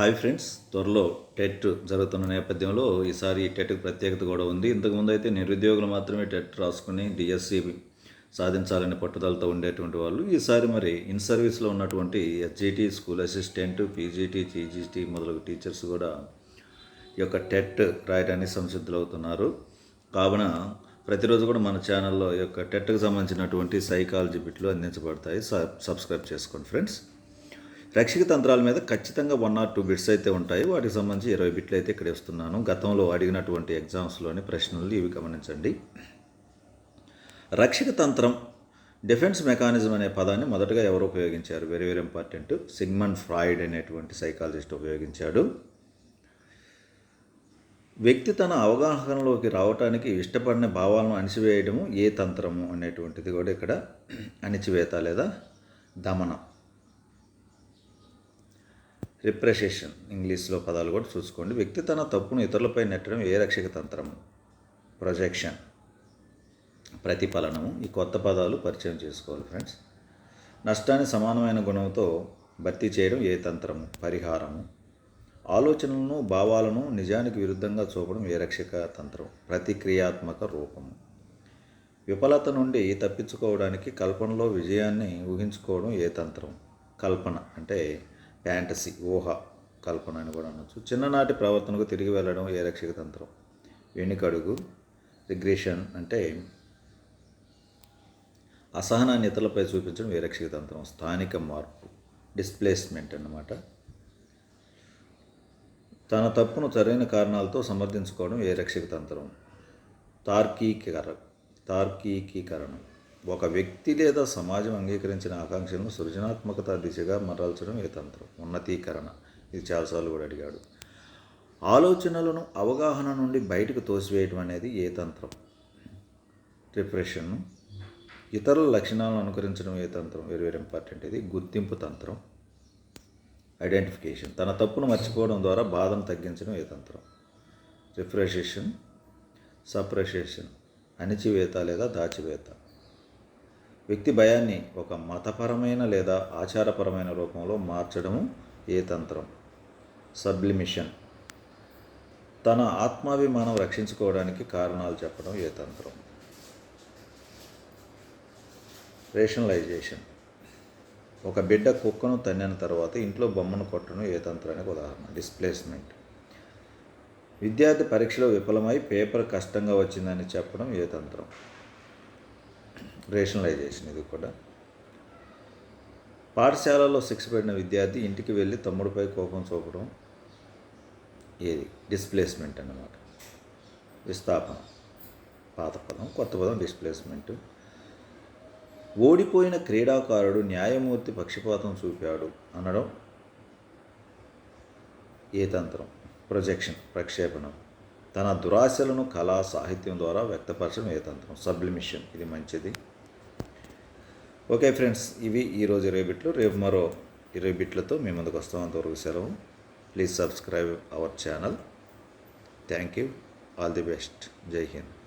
Hi friends త్వరలో TET జరుగుతున్న నేపథ్యంలో ఈసారి టెట్కి ప్రత్యేకత కూడా ఉంది. ఇంతకుముందు అయితే నిరుద్యోగులు మాత్రమే టెట్ రాసుకుని డిఎస్సి సాధించాలని పట్టుదలతో ఉండేటువంటి వాళ్ళు. ఈసారి మరి ఇన్ సర్వీస్లో ఉన్నటువంటి SGT school assistant PGT TGT మొదలగు టీచర్స్ కూడా ఈ యొక్క టెట్ రాయడానికి సంసిద్ధులవుతున్నారు. కావున ప్రతిరోజు కూడా మన ఛానల్లో ఈ యొక్క టెట్కి సంబంధించినటువంటి సైకాలజీ బిట్లు అందించబడతాయి. సబ్ సబ్స్క్రైబ్ చేసుకోండి ఫ్రెండ్స్. రక్షక తంత్రాల మీద ఖచ్చితంగా వన్ ఆర్ టూ బిట్స్ అయితే ఉంటాయి. వాటికి సంబంధించి ఇరవై బిట్లు అయితే ఇక్కడ ఇస్తున్నాను గతంలో అడిగినటువంటి ఎగ్జామ్స్లోని ప్రశ్నలు ఇవి గమనించండి. రక్షక తంత్రం డిఫెన్స్ మెకానిజం అనే పదాన్ని మొదటగా ఎవరు ఉపయోగించారు? Very very important Sigmund Freud అనేటువంటి సైకాలజిస్ట్ ఉపయోగించాడు. వ్యక్తి తన అవగాహనలోకి రావటానికి ఇష్టపడిన భావాలను అణిచివేయడము ఏ తంత్రము అనేటువంటిది కూడా ఇక్కడ అణిచివేత లేదా దమనం. రిప్రెషేషన్ ఇంగ్లీష్లో పదాలు కూడా చూసుకోండి. వ్యక్తి తన తప్పును ఇతరులపై నెట్టడం ఏ రక్షక తంత్రము? ప్రొజెక్షన్ ప్రతిఫలనము ఈ కొత్త పదాలు పరిచయం చేసుకోవాలి ఫ్రెండ్స్. నష్టాన్ని సమానమైన గుణంతో భర్తీ చేయడం ఏ తంత్రము? పరిహారము. ఆలోచనలను భావాలను నిజానికి విరుద్ధంగా చూపడం ఏ రక్షక తంత్రం ప్రతిక్రియాత్మక రూపము. విఫలత నుండి తప్పించుకోవడానికి కల్పనలో విజయాన్ని ఊహించుకోవడం ఏ తంత్రం కల్పన అంటే ఫ్యాంటసీ ఊహ కల్పన అని కూడా అనొచ్చు. చిన్ననాటి ప్రవర్తనకు తిరిగి వెళ్ళడం ఏ రక్షక తంత్రం? వెనుకడుగు రిగ్రెషన్ అంటే అసహనాన్ని ఇతరులపై చూపించడం ఏ రక్షక తంత్రం? స్థానిక మార్పు డిస్ప్లేస్మెంట్ అన్నమాట. తన తప్పును సరైన కారణాలతో సమర్థించుకోవడం ఏ రక్షక తంత్రం? తార్కీకర తార్కీకీకరణం. ఒక వ్యక్తి లేదా సమాజం అంగీకరించిన ఆకాంక్షలను సృజనాత్మకత దిశగా మరల్చడం ఏ తంత్రం? ఉన్నతీకరణ. ఇది చాలాసార్లు కూడా అడిగాడు. ఆలోచనలను అవగాహన నుండి బయటకు తోసివేయటం అనేది ఏ తంత్రం? రిప్రెషన్ ఇతరుల లక్షణాలను అనుకరించడం ఏ తంత్రం? వెరీ వెరీ ఇంపార్టెంట్ ఇది గుర్తింపు తంత్రం. ఐడెంటిఫికేషన్ తన తప్పును మర్చిపోవడం ద్వారా బాధను తగ్గించడం ఏ తంత్రం? రిఫ్రెషేషన్ సప్రెషేషన్ అణిచివేత లేదా దాచివేత. వ్యక్తి భయాన్ని ఒక మతపరమైన లేదా ఆచారపరమైన రూపంలో మార్చడము ఏ తంత్రం? సబ్లిమిషన్. తన ఆత్మాభిమానం రక్షించుకోవడానికి కారణాలు చెప్పడం ఏ తంత్రం? రేషనలైజేషన్. ఒక బిడ్డ కుక్కను తన్నిన తర్వాత ఇంట్లో బొమ్మను కొట్టడం ఏ తంత్రానికి ఉదాహరణ? డిస్ప్లేస్మెంట్. విద్యార్థి పరీక్షలో విఫలమై పేపర్ కష్టంగా వచ్చిందని చెప్పడం ఏ తంత్రం? రేషనలైజేషన్ ఇది కూడా. పాఠశాలలో శిక్ష పడిన విద్యార్థి ఇంటికి వెళ్ళి తమ్ముడిపై కోపం చూపడం ఏది? డిస్ప్లేస్మెంట్ అన్నమాట. విస్థాపన. పాత పదం కొత్త పదం డిస్ప్లేస్మెంట్. ఓడిపోయిన క్రీడాకారుడు న్యాయమూర్తి పక్షపాతం చూపాడు అనడం ఏ తంత్రం? ప్రొజెక్షన్ ప్రక్షేపణం. తన దురాశలను కళా సాహిత్యం ద్వారా వ్యక్తపరచడం ఏ తంత్రం? సబ్లిమిషన్. ఇది మంచిది. ఓకే ఫ్రెండ్స్ ఇవి ఈరోజు ఇరవై బిట్లు. రేపు మరో ఇరవై బిట్లతో మీ ముందుకు వస్తాం. అంతవరకు సెలవు. Please subscribe our channel thank you all the best Jai Hind